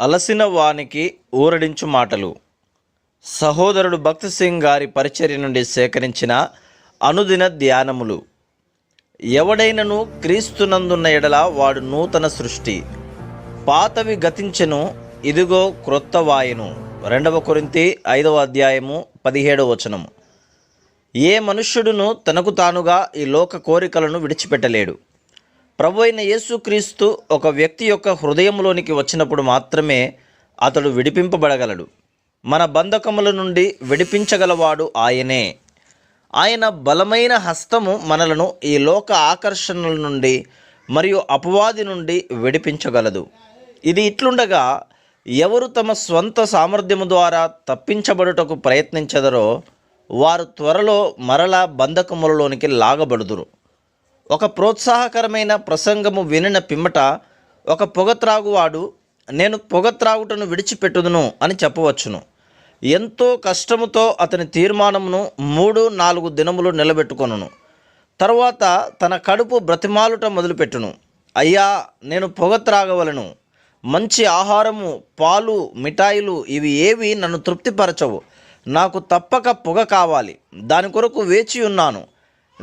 అలసిన వానికి ఊరడించు మాటలు. సహోదరుడు భక్త్ సింగ్ గారి పరిచర్య నుండి సేకరించిన అనుదిన ధ్యానములు. ఎవడైనను క్రీస్తునందున్న ఎడల వాడు నూతన సృష్టి. పాతవి గతించెను ఇదిగో క్రొత్త వాయును. రెండవ కొరింతి ఐదవ అధ్యాయము పదిహేడవ వచనము. ఏ మనుష్యుడును తనకు తానుగా ఈ లోక కోరికలను విడిచిపెట్టలేడు. ప్రభు అయిన యేసుక్రీస్తు ఒక వ్యక్తి యొక్క హృదయంలోనికి వచ్చినప్పుడు మాత్రమే అతడు విడిపింపబడగలడు. మన బంధకముల నుండి విడిపించగలవాడు ఆయనే. ఆయన బలమైన హస్తము మనలను ఈ లోక ఆకర్షణల నుండి మరియు అపవాది నుండి విడిపించగలదు. ఇది ఇట్లుండగా ఎవరు తమ స్వంత సామర్థ్యము ద్వారా తప్పించబడుటకు ప్రయత్నించదరో వారు త్వరలో మరలా బంధకములలోనికి లాగబడుదురు. ఒక ప్రోత్సాహకరమైన ప్రసంగము వినిన పిమ్మట ఒక పొగ త్రాగువాడు నేను పొగ త్రాగుటను విడిచిపెట్టుదును అని చెప్పవచ్చును. ఎంతో కష్టముతో అతని తీర్మానమును మూడు నాలుగు దినములు నిలబెట్టుకొనును. తరువాత తన కడుపు బ్రతిమాలుట మొదలుపెట్టును. అయ్యా నేను పొగ త్రాగవలను మంచి ఆహారము పాలు మిఠాయిలు ఇవి ఏవి నన్ను తృప్తిపరచవు. నాకు తప్పక పొగ కావాలి. దాని కొరకు వేచి ఉన్నాను.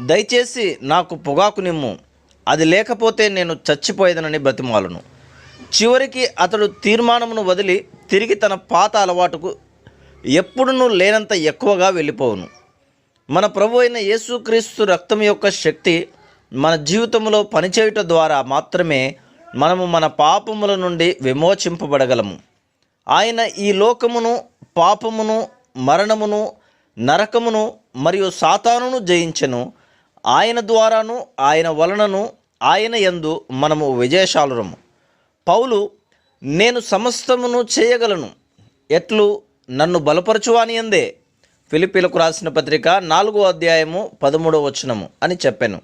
దయచేసి నాకు పొగాకు నిమ్ము. అది లేకపోతే నేను చచ్చిపోయేదనని బ్రతిమాలను. చివరికి అతడు తీర్మానమును వదిలి తిరిగి తన పాత అలవాటుకు ఎప్పుడునూ లేనంత ఎక్కువగా వెళ్ళిపోవును. మన ప్రభు అయిన యేసుక్రీస్తు రక్తం యొక్క శక్తి మన జీవితంలో పనిచేయుట ద్వారా మాత్రమే మనము మన పాపముల నుండి విమోచింపబడగలము. ఆయన ఈ లోకమును పాపమును మరణమును నరకమును మరియు సాతానును జయించెను. ఆయన ద్వారాను ఆయన వలనను ఆయన యందు మనము విజయశాలురము. పౌలు నేను సమస్తమును చేయగలను. ఎట్లు? నన్ను బలపరచువాని అందే ఫిలిపిలకు రాసిన పత్రిక నాలుగో అధ్యాయము పదమూడవ వచనము అని చెప్పాను.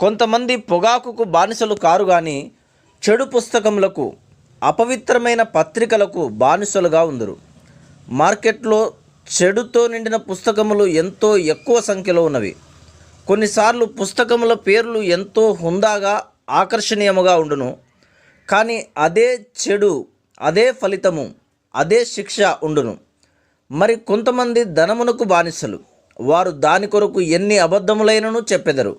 కొంతమంది పొగాకుకు బానిసలు కారు కానీ చెడు పుస్తకములకు అపవిత్రమైన పత్రికలకు బానిసలుగా ఉందరు. మార్కెట్లో చెడుతో నిండిన పుస్తకములు ఎంతో ఎక్కువ సంఖ్యలో ఉన్నవి. కొన్నిసార్లు పుస్తకముల పేర్లు ఎంతో హుందాగా ఆకర్షణీయముగా ఉండును. కానీ అదే చెడు అదే ఫలితము అదే శిక్ష ఉండును. మరి కొంతమంది ధనమునకు బానిసలు. వారు దాని కొరకు ఎన్ని అబద్ధములైనను చెప్పెదరు.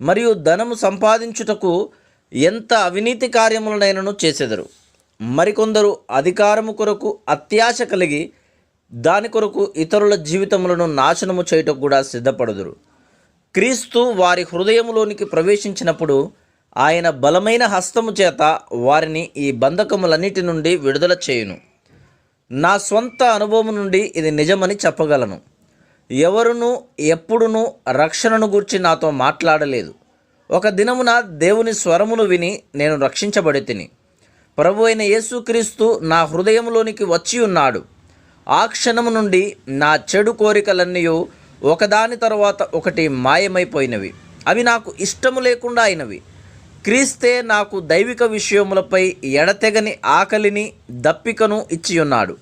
మరియు ధనము సంపాదించుటకు ఎంత అవినీతి కార్యములనైనను చేసెదరు. మరికొందరు అధికారము కొరకు అత్యాశ కలిగి దాని కొరకు ఇతరుల జీవితములను నాశనము చేయటం కూడా సిద్ధపడుదురు. క్రీస్తు వారి హృదయంలోనికి ప్రవేశించినప్పుడు ఆయన బలమైన హస్తము చేత వారిని ఈ బంధకములన్నిటి నుండి విడుదల చేయును. నా స్వంత అనుభవం నుండి ఇది నిజమని చెప్పగలను. ఎవరును ఎప్పుడునూ రక్షణను గురించి నాతో మాట్లాడలేదు. ఒక దినమున దేవుని స్వరమును విని నేను రక్షించబడి తిని ప్రభు అయిన యేసుక్రీస్తు నా హృదయంలోనికి వచ్చి ఉన్నాడు ఆ క్షణము నుండి నా చెడు కోరికలన్నీ ఒకదాని తర్వాత ఒకటి మాయమైపోయినవి. అవి నాకు ఇష్టము లేకుండా అయినవి. క్రీస్తే నాకు దైవిక విషయములపై ఎడతెగని ఆకలిని దప్పికను ఇచ్చియున్నాడు.